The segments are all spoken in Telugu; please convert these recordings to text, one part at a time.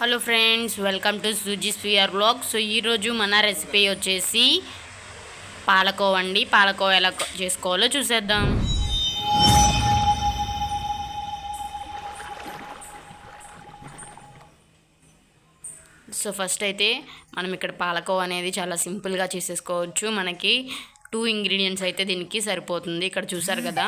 Hello friends welcome to Suji swear blog. So ఈరోజు మన రెసిపీ వచ్చేసి పాలకోవ అండి. పాలకోవ ఎలా చేసుకోవాలో చూసేద్దాం. సో ఫస్ట్ అయితే మనం ఇక్కడ పాలకోవ అనేది చాలా సింపుల్గా చేసేసుకోవచ్చు. మనకి టూ ఇంగ్రీడియంట్స్ అయితే దీనికి సరిపోతుంది. ఇక్కడ చూసారు కదా?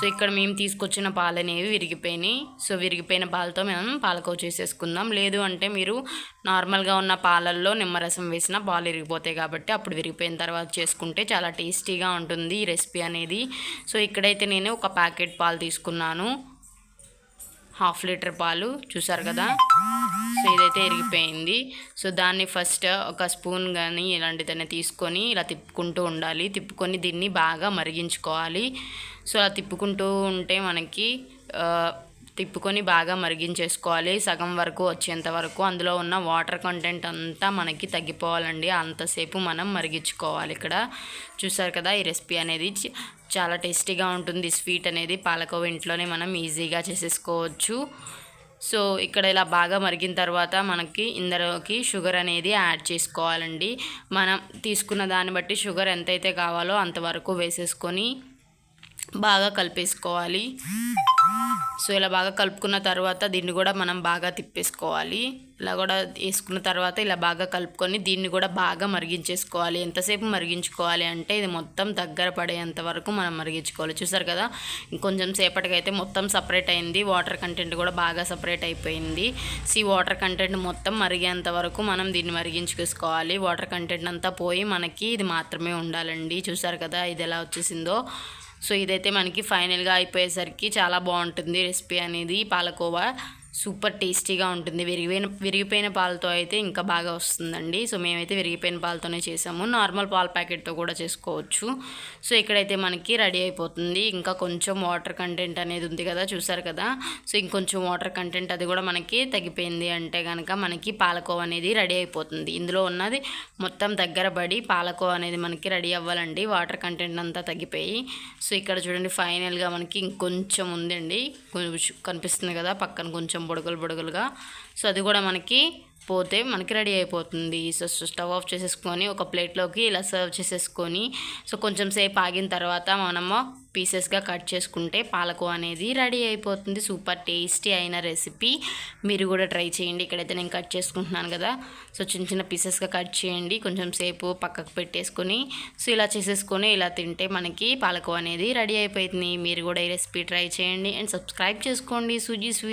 సో ఇక్కడ మేము తీసుకొచ్చిన పాలు అనేవి విరిగిపోయినాయి. సో విరిగిపోయిన పాలతో మనం పాలకోవ చేసేసుకుందాం. లేదు అంటే మీరు నార్మల్గా ఉన్న పాలల్లో నిమ్మరసం వేసిన పాలు విరిగిపోతాయి కాబట్టి అప్పుడు విరిగిపోయిన తర్వాత చేసుకుంటే చాలా టేస్టీగా ఉంటుంది ఈ రెసిపీ అనేది. సో ఇక్కడైతే నేను ఒక ప్యాకెట్ పాలు తీసుకున్నాను. హాఫ్ లీటర్ పాలు. చూసారు కదా? సో ఇదైతే ఇరిగిపోయింది. సో దాన్ని ఫస్ట్ ఒక స్పూన్ కానీ ఇలాంటిదైనా తీసుకొని ఇలా తిప్పుకుంటూ ఉండాలి. తిప్పుకొని దీన్ని బాగా మరిగించుకోవాలి. సో అలా తిప్పుకుంటూ ఉంటే మనకి తిప్పుకొని బాగా మరిగించేసుకోవాలి. సగం వరకు వచ్చేంత వరకు అందులో ఉన్న వాటర్ కంటెంట్ అంతా మనకి తగ్గిపోవాలండి. అంతసేపు మనం మరిగించుకోవాలి ఇక్కడ. చూసారు కదా ఈ రెసిపీ అనేది చాలా టేస్టీగా ఉంటుంది. స్వీట్ అనేది పాలకోవ ఇంట్లోనే మనం ఈజీగా చేసేసుకోవచ్చు. సో ఇక్కడ ఇలా బాగా మరిగిన తర్వాత మనకి ఇందులోకి షుగర్ అనేది యాడ్ చేసుకోవాలండి. మనం తీసుకున్న దాన్ని బట్టి షుగర్ ఎంతైతే కావాలో అంతవరకు వేసేసుకొని బాగా కలిపేసుకోవాలి. సో ఇలా బాగా కలుపుకున్న తర్వాత దీన్ని కూడా మనం బాగా తిప్పేసుకోవాలి. ఇలా కూడా వేసుకున్న తర్వాత ఇలా బాగా కలుపుకొని దీన్ని కూడా బాగా మరిగించేసుకోవాలి. ఎంతసేపు మరిగించుకోవాలి అంటే ఇది మొత్తం దగ్గర పడేంత వరకు మనం మరిగించుకోవాలి. చూసారు కదా? ఇంకొంచెం సేపటికైతే మొత్తం సపరేట్ అయింది. వాటర్ కంటెంట్ కూడా బాగా సపరేట్ అయిపోయింది. సో ఈ వాటర్ కంటెంట్ మొత్తం మరిగేంత వరకు మనం దీన్ని మరిగించుకోవాలి. వాటర్ కంటెంట్ అంతా పోయి మనకి ఇది మాత్రమే ఉండాలండి. చూసారు కదా? ఇది ఎలా వచ్చేసిందో? సో ఇదైతే మనకి ఫైనల్గా అయిపోయేసరికి చాలా బాగుంటుంది రెసిపీ అనేది పాలకోవా. సూపర్ టేస్టీగా ఉంటుంది. విరిగిపోయిన విరిగిపోయిన పాలతో అయితే ఇంకా బాగా వస్తుందండి. సో మేమైతే విరిగిపోయిన పాలతోనే చేసాము. నార్మల్ పాల ప్యాకెట్తో కూడా చేసుకోవచ్చు. సో ఇక్కడైతే మనకి రెడీ అయిపోతుంది. ఇంకా కొంచెం వాటర్ కంటెంట్ అనేది ఉంది కదా చూసారు కదా? సో ఇంకొంచెం వాటర్ కంటెంట్ అది కూడా మనకి తగ్గిపోయింది అంటే కనుక మనకి పాలకోవ అనేది రెడీ అయిపోతుంది. ఇందులో ఉన్నది మొత్తం దగ్గర పడి పాలకోవ అనేది మనకి రెడీ అవ్వాలండి. వాటర్ కంటెంట్ అంతా తగ్గిపోయి. సో ఇక్కడ చూడండి ఫైనల్గా మనకి ఇంకొంచెం ఉందండి. కొంచెం కనిపిస్తుంది కదా పక్కన కొంచెం బుడగలు బుడగలుగా. సో అది కూడా మనకి పోతే మనకి రెడీ అయిపోతుంది. సో స్టవ్ ఆఫ్ చేసేసుకొని ఒక ప్లేట్లోకి ఇలా సర్వ్ చేసేసుకొని సో కొంచెం సేపు ఆగిన తర్వాత మనము పీసెస్గా కట్ చేసుకుంటే పాలకు అనేది రెడీ అయిపోతుంది. సూపర్ టేస్టీ అయిన రెసిపీ. మీరు కూడా ట్రై చేయండి. ఇక్కడైతే నేను కట్ చేసుకుంటున్నాను కదా. సో చిన్న చిన్న పీసెస్గా కట్ చేయండి. కొంచెం సేపు పక్కకు పెట్టేసుకొని సో ఇలా చేసేసుకొని ఇలా తింటే మనకి పాలకు అనేది రెడీ అయిపోతుంది. మీరు కూడా ఈ రెసిపీ ట్రై చేయండి. అండ్ సబ్స్క్రైబ్ చేసుకోండి. సూజీ స్వీ